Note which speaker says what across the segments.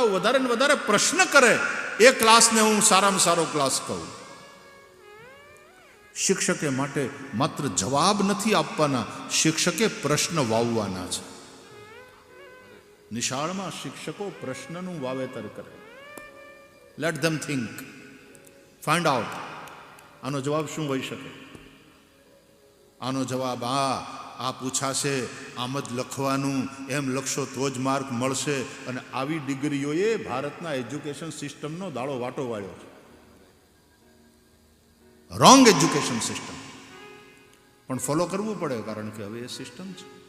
Speaker 1: કરતા વધારે ને વધારે પ્રશ્ન કરે, એ ક્લાસને હું સારામાં સારો ક્લાસ કહું. શિક્ષકે માટે માત્ર જવાબ નથી આપવાના, શિક્ષકે પ્રશ્ન વાવવાના છે. નિશાળમાં શિક્ષકો પ્રશ્નનું વાવેતર કરે. લેટ ધમ થિંક ફાઇન્ડ આઉટ આનો જવાબ શું હોઈ શકે? આનો જવાબ આ આ પૂછાશે, આમ જ લખવાનું, એમ લખશો તો જ માર્ક મળશે. અને આવી ડિગ્રીઓએ ભારતના એજ્યુકેશન સિસ્ટમનો દાળો વાટો વાળ્યો. છે રોંગ એજ્યુકેશન સિસ્ટમ. પણ ફોલો કરવું પડે, કારણ કે હવે એ સિસ્ટમ છે.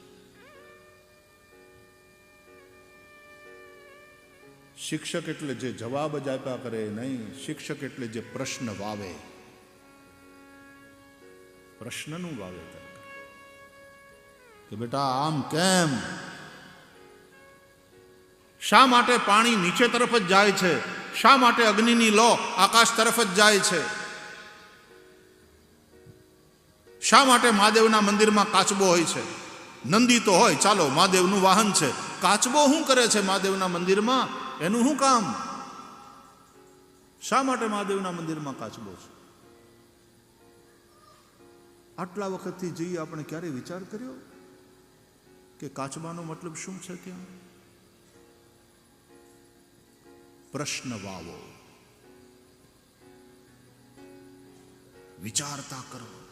Speaker 1: શિક્ષક એટલે જે જવાબ જ આપ્યા કરે નહીં, શિક્ષક એટલે જે પ્રશ્ન વાવે. પ્રશ્નનું વાવેતર. કે બેટા, આમ કેમ? શા માટે પાણી નીચે તરફ જ જાય છે? શા માટે અગ્નિની લો આકાશ તરફ જ જાય છે? શા માટે મહાદેવના મંદિરમાં કાચબો હોય છે? નંદી તો હોય, ચાલો, મહાદેવનું વાહન છે. કાચબો શું કરે છે મહાદેવના મંદિરમાં? એનું શું કામ? શા માટે મહાદેવના મંદિરમાં કાચબો છે? આટલા વખતથી જઈએ, આપણે ક્યારે વિચાર કર્યો? કે કાચબાનો મતલબ શું છે ત્યાં? પ્રશ્ન વાવો. વિચારતા કરો.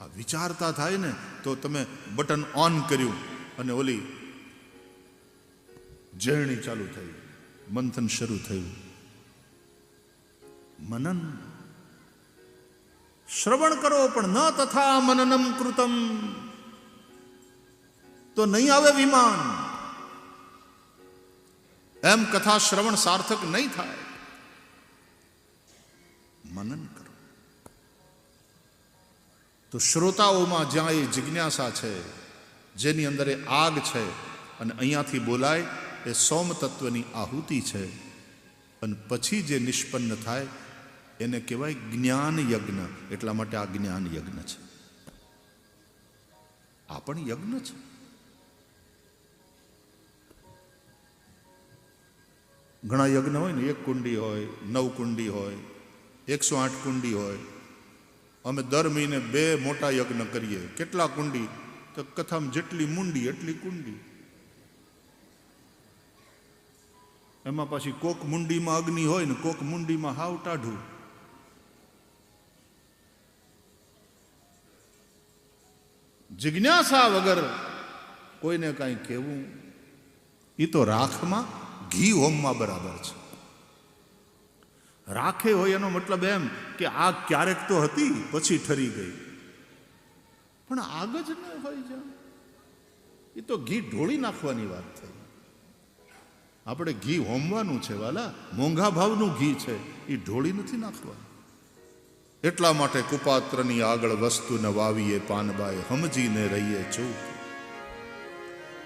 Speaker 1: આ વિચારતા થાય ને તો તમે બટન ઓન કર્યું અને ઓલી જર્ણી ચાલુ થઈ. મંથન શરૂ થયું. મનન. શ્રવણ કરો પણ ન તથા મનનમ કૃતમ. તો નહીં આવે વિમાન. એમ કથા શ્રવણ સાર્થક નહીં થાય. મનન કરો. તો શ્રોતાઓમાં જ્યાં એ જિજ્ઞાસા છે, જેની અંદર એ આગ છે અને અહીંયાથી બોલાય, એ સોમ તત્વની આહુતિ છે. અને પછી જે નિષ્પન્ન થાય, એને કહેવાય જ્ઞાન યજ્ઞ એટલા માટે આ જ્ઞાન યજ્ઞ છે. આ પણ યજ્ઞ છે. ઘણા યજ્ઞ હોય ને, એક કુંડી હોય, નવ કુંડી હોય, એકસો આઠ કુંડી હોય. અમે દર મહિને બે મોટા યજ્ઞ કરીએ. કેટલા કુંડી? તો કથામાં જેટલી મુંડી, એટલી કુંડી. એમાં પાછી કોક મુંડીમાં અગ્નિ હોય ને, કોક મુંડીમાં હાવ ટાઢું. જિજ્ઞાસા વગર કોઈને કાંઈ કહેવું એ તો રાખમાં ઘી હોમમાં બરાબર છે. રાખે હોય એનો મતલબ એમ કે આગ ક્યારેક તો હતી, પછી ઠરી ગઈ. પણ આગ જ ન હોય જ્યાં એ તો ઘી ઢોળી નાખવાની વાત થઈ. આપણે ઘી હોમવાનું છે વાલા, મોંઘા ભાવનું ઘી છે, એ ઢોળી નથી નાખવાનું. એટલા માટે કુપાત્રની આગળ વસ્તુ ન વાવીએ, પાનબાએ સમજીને રહીએ ચૂપ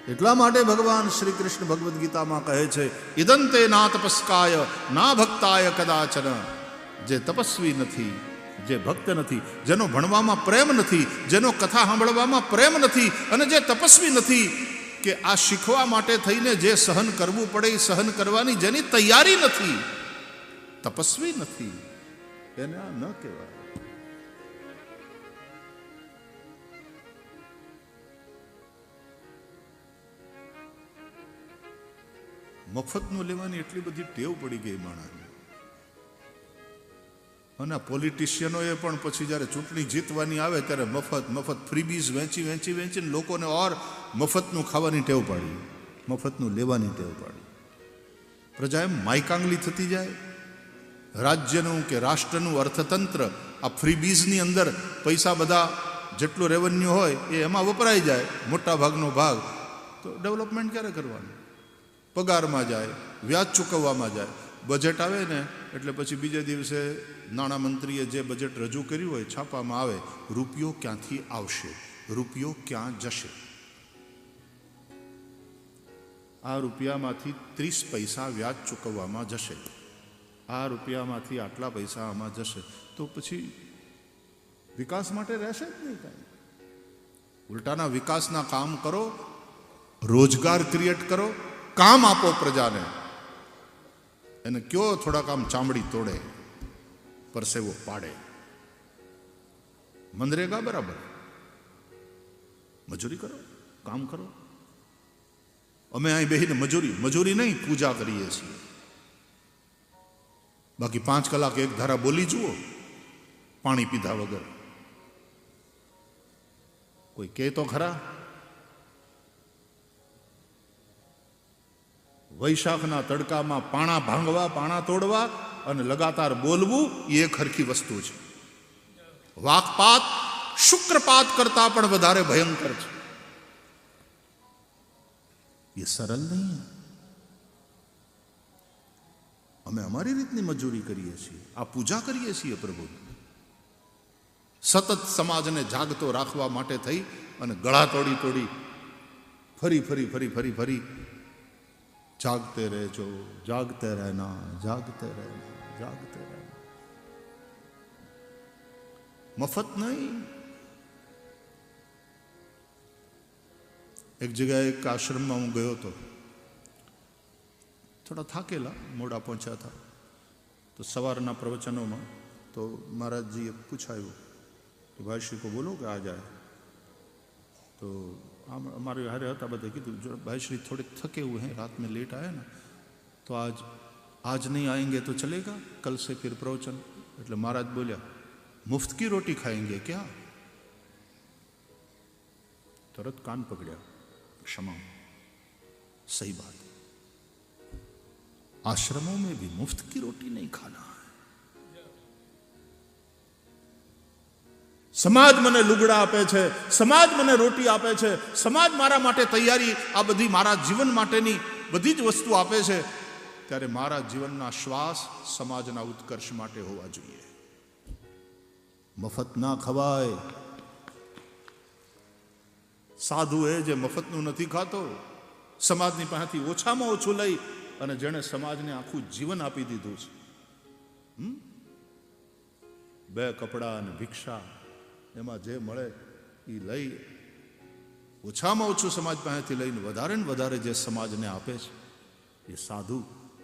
Speaker 1: એટલા માટે ભગવાન શ્રી કૃષ્ણ ભગવદ્ ગીતામાં કહે છે ઇદંતે ના તપસ્કાય, ના ભક્તાય કદાચન. જે તપસ્વી નથી, જે ભક્ત નથી, જેનો ભણવામાં પ્રેમ નથી, જેનો કથા સાંભળવામાં પ્રેમ નથી, અને જે તપસ્વી નથી, કે આ શીખવા માટે થઈને જે સહન કરવું પડે એ સહન કરવાની જેની તૈયારી નથી, તપસ્વી નથી. એને આ ન કહેવાય. મફતનું લેવાની એટલી બધી ટેવ પડી ગઈ માણસને અને પોલિટિશિયનોએ પણ પછી જ્યારે ચૂંટણી જીતવાની આવે ત્યારે મફત મફત ફ્રીબીઝ વેચી વેચી, વેચીને લોકોને ઓર મફતનું ખાવાની ટેવ પાડી. મફતનું લેવાની ટેવ પાડી. પ્રજા એમ માયકાંગલી થતી જાય. રાજ્યનું કે રાષ્ટ્રનું અર્થતંત્ર આ ફ્રીબીઝની અંદર પૈસા બધા જેટલું રેવન્યુ હોય એ એમાં વપરાઈ જાય મોટા ભાગનો ભાગ. તો ડેવલપમેન્ટ ક્યારે કરવાનું? પગારમાં જાય, વ્યાજ ચૂકવવામાં જાય. બજેટ આવે ને, એટલે પછી બીજે દિવસે નાણામંત્રીએ જે બજેટ રજૂ કર્યું હોય, છાપામાં આવે, રૂપિયો ક્યાંથી આવશે? રૂપિયો ક્યાં જશે? આ રૂપિયામાંથી ત્રીસ પૈસા વ્યાજ ચૂકવવામાં જશે. આ રૂપિયામાંથી આટલા પૈસા આમાં જશે. તો પછી વિકાસ માટે રહેશે જ નહીં કાંઈ. ઉલટાના વિકાસના કામ કરો, રોજગાર ક્રિએટ કરો કામ આપો પ્રજાને. એને કયો થોડાક આમ ચામડી તોડે, પરસેવો પાડે. મનરેગા બરાબર? મજૂરી કરો, કામ કરો. અમે અહીં બેહીને મજૂરી મજૂરી નહીં, પૂજા કરીએ છીએ. બાકી પાંચ કલાક એક ધારા બોલી જુઓ, પાણી પીધા વગર. કોઈ કે તો ખરા વૈશાખના તડકામાં પાણા ભાંગવા, પાણા તોડવા અને લગાતાર બોલવું એ એક હરખી વસ્તુ છે. વાકપાત શુક્રપાત કરતા પણ વધારે ભયંકર છે. એ સરળ નહીં અમે અમારી રીતની મજૂરી કરીએ છીએ. આ પૂજા કરીએ છીએ પ્રભુ. સતત સમાજને જાગતો રાખવા માટે થઈ અને ગળા તોડી તોડી ફરી ફરી ફરી ફરી ફરી જાગતે રહેજો, જાગતે રહેના જાગતે રહેના જાગતે રહેના. મફત નહીં. એક જગ્યાએ એક આશ્રમમાં હું ગયો હતો. થોડા થાકેલા, મોડા પહોંચ્યા હતા. તો સવારના પ્રવચનોમાં તો મહારાજજીએ પૂછાયું કે ભાઈ શ્રી કો બોલો કે આ જાય. तो અમારે હારે હતા બધા जो भाई श्री थोड़े थके हुए हैं, रात में लेट आए ना तो आज आज नहीं आएँगे तो चलेगा, कल से फिर प्रवचन। એટલે महाराज बोलिया मुफ़्त की रोटी खाएँगे क्या तुरंत कान पकड़िया क्षमा सही बात आश्रमों में भी मुफ़्त की रोटी नहीं खाना સમાજ મને લુગડા આપે છે, સમાજ મને રોટી આપે છે, સમાજ મારા માટે તૈયારી આ બધી મારા જીવન માટેની બધી જ વસ્તુ આપે છે. ત્યારે મારા જીવનના શ્વાસ સમાજના ઉત્કર્ષ માટે હોવા જોઈએ. મફત ના ખવાય. સાધુ એ જે મફતનું નથી ખાતો, સમાજની પાસેથી ઓછામાં ઓછું લઈ અને જેણે સમાજને આખું જીવન આપી દીધું છે? બે કપડાં અને ભિક્ષા. એમાં જે મળે એ લઈ ઓછામાં ઓછું સમાજ પાસેથી લઈને વધારે ને વધારે જે સમાજને આપે છે, એ સાધુ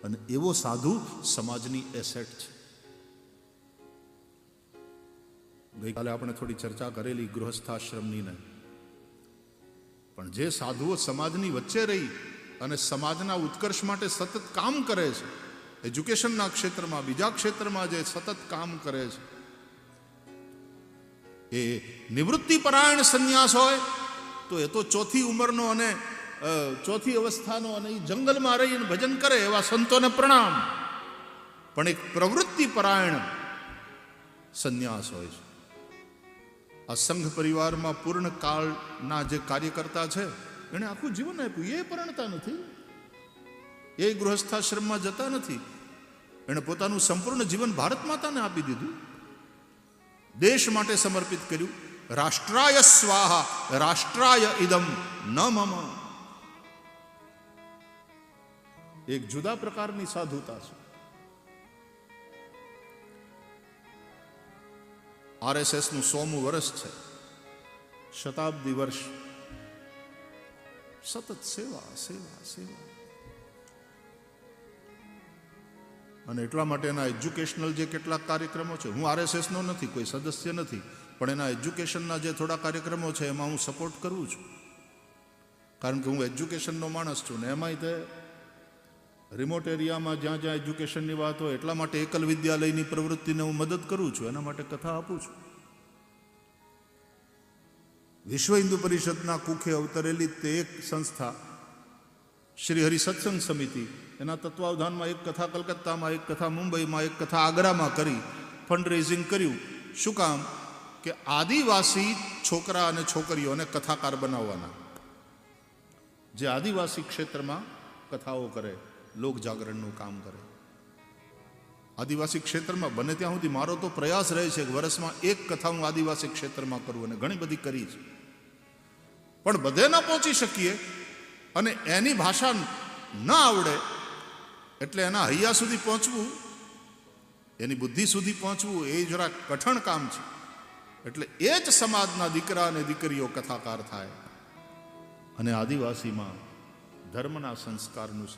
Speaker 1: અને એવો સાધુ સમાજની એસેટ છે. ગઈકાલે આપણે થોડી ચર્ચા કરેલી ગૃહસ્થાશ્રમની ને, પણ જે સાધુઓ સમાજની વચ્ચે રહી અને સમાજના ઉત્કર્ષ માટે સતત કામ કરે છે એજ્યુકેશનના ક્ષેત્રમાં, બીજા ક્ષેત્રમાં જે સતત કામ કરે છે એ નિવૃત્તિ પરાયણ સંન્યાસ હોય, તો એ તો ચોથી ઉંમરનો અને ચોથી અવસ્થાનો અને એ જંગલમાં રહીને ભજન કરે એવા સંતોને પ્રણામ. પણ એક પ્રવૃત્તિ પરાયણ સંન્યાસ હોય છે. આ સંઘ પરિવારમાં પૂર્ણ કાળના જે કાર્યકર્તા છે, એણે આખું જીવન આપ્યું. એ પરણતા નથી. એ ગૃહસ્થાશ્રમમાં જતા નથી. એણે પોતાનું સંપૂર્ણ જીવન ભારત માતાને આપી દીધું. દેશ માટે સમર્પિત કર્યું. રાષ્ટ્રાય સ્વાહા, રાષ્ટ્રાય ઇદમ, ન મમ. એક જુદા પ્રકારની સાધુતા છે. આરએસએસનું સોમું વર્ષ છે. શતાબ્દી વર્ષ. સતત સેવા સેવા સેવા. અને એટલા માટે એના એજ્યુકેશનલ જે કેટલાક કાર્યક્રમો છે, હું આરએસએસનો નથી, કોઈ સદસ્ય નથી, પણ એના એજ્યુકેશનના જે થોડા કાર્યક્રમો છે, એમાં હું સપોર્ટ કરું છું. કારણ કે હું એજ્યુકેશનનો માણસ છું ને એમાંય તે રિમોટ એરિયામાં જ્યાં જ્યાં એજ્યુકેશનની વાત હોય, એટલા માટે એકલ વિદ્યાલયની પ્રવૃત્તિને હું મદદ કરું છું, એના માટે કથા આપું છું. વિશ્વ હિન્દુ પરિષદના કુખે અવતરેલી તે એક સંસ્થા, શ્રી હરિ સત્સંગ સમિતિ એના તત્વાવધાનમાં એક કથા કલકત્તામાં, એક કથા મુંબઈમાં, એક કથા આગ્રામાં કરી ફંડ રેઝિંગ કર્યું. શું કામ? કે આદિવાસી છોકરા અને છોકરીઓને કથાકાર બનાવવાના. જે આદિવાસી ક્ષેત્રમાં કથાઓ કરે, લોક જાગરણનું કામ કરે. આદિવાસી ક્ષેત્રમાં બને ત્યાં સુધી મારો તો પ્રયાસ રહે છે કે વર્ષમાં એક કથા હું આદિવાસી ક્ષેત્રમાં કરું અને ઘણી બધી કરી છે પણ બધે ન પહોંચી શકીએ અને એની ભાષા ન આવડે એટલે એના હૈયા સુધી પહોંચવું, એની બુદ્ધિ સુધી પહોંચવું એ જરા કઠણ કામ છે. એટલે એ જ સમાજના દીકરા અને દીકરીઓ કથાકાર થાય. અને આદિવાસીમાં ધર્મના સંસ્કારનું